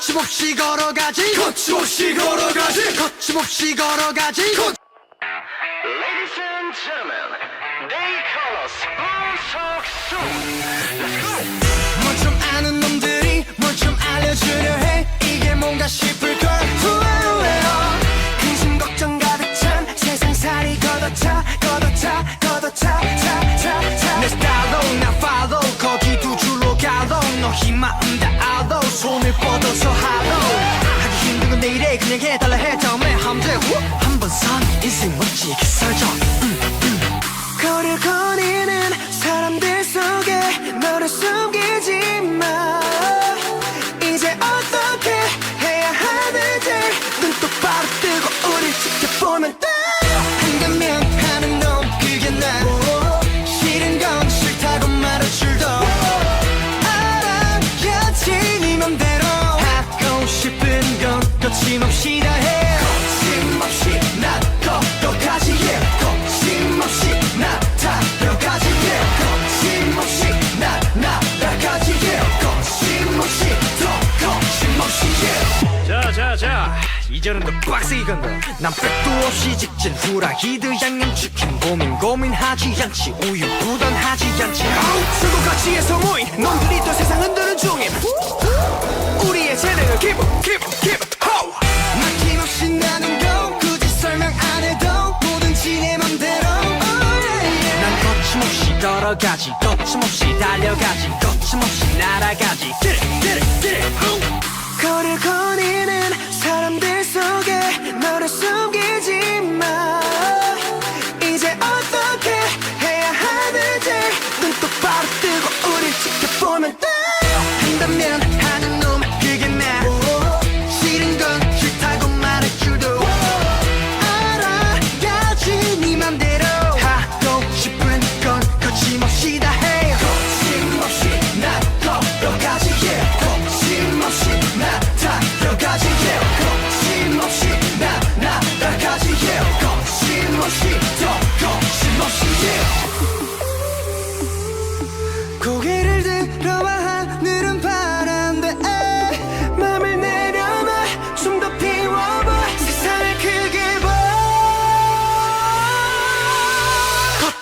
거침없이 걸어가지 거침없이 걸어가지 거침없이 걸어가지 거... Ladies and gentlemen, they call us 우석수 Let's go! 빡세게 간다 난 백도 없이 직진 후라이드 양념치킨. 고민 고민하지 않지. 우유 부단하지 않지. 술과 같이 해서 모인 놈들이 또 세상 흔드는 중임 우리의 재능을 keep keep keep ho! 막힘없이 나는 거 굳이 설명 안 해도 뭐든지 내 맘대로. 난 거침없이 걸어가지. 거침없이 달려가지. 거침없이 날아가지. Get it get it get it.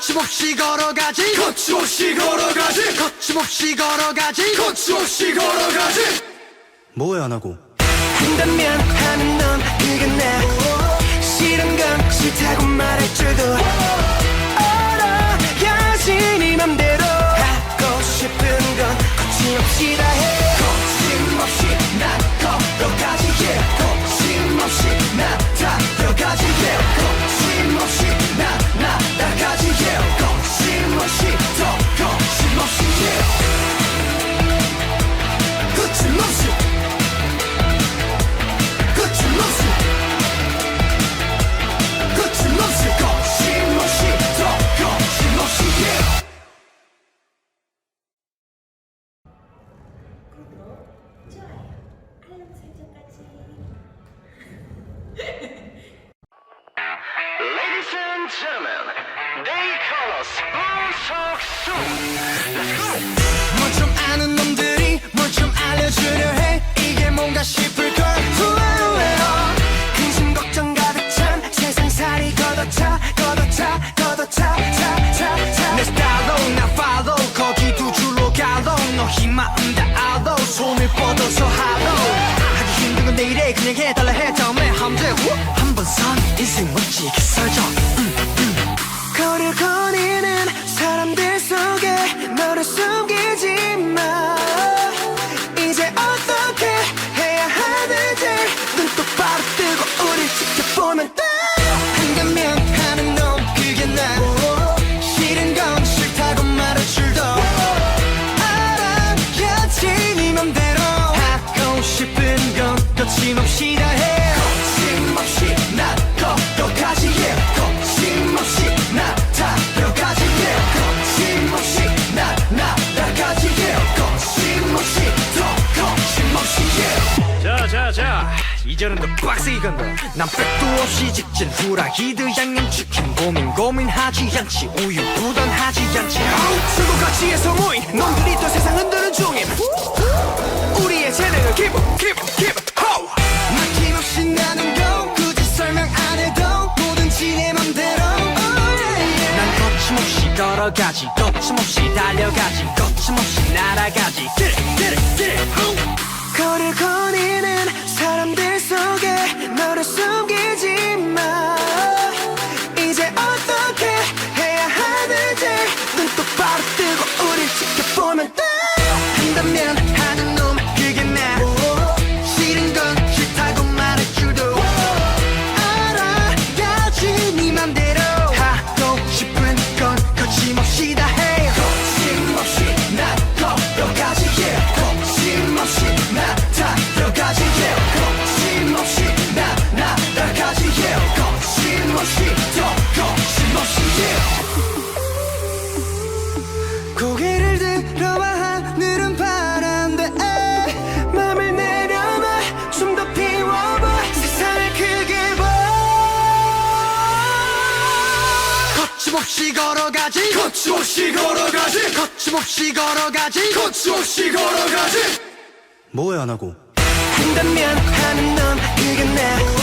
거침없이 걸어가지. 거침없이 걸어가지. 거침없이 걸어가지. 거침없이 걸어가지. 뭐해 안 하고? 한다면 하는 넌 그건 나 싫은 건 싫다고 말할 줄도 알아. 야신이 맘대로. 하고 싶은 건 거침없이 다. 이 마음 다 알아 손을 뻗어서 하도 하기 힘든 건 내일에 그냥 해달라 해. 다음에 하면 한번 선 인생 멋지게 살자. 음, 음. 걸을 거니는 사람들 속에 너를 쏟 이전은 더 빡세게 간다 난 백도 없이 직진 후라이드 양념 치킨. 고민 고민하지 않지 우유 부단하지 않지. 술과 가치의 소모인 놈들이 또 세상 흔드는 중임. 우리의 재능을 keep up, keep up, keep up, ho! 막힘없이 나는 go 굳이 설명 안 해도 뭐든지 내 맘대로 oh, 난 거침없이 걸어가지 거침없이 달려가지 거침없이 날아가지. Get it, 걸을 걸 거침없이 걸어가지. 거침없이 걸어가지. 거침없이 걸어가지. 거침없이 걸어가지. 뭐해 안 하고? 한다면 하는 넌 그게 나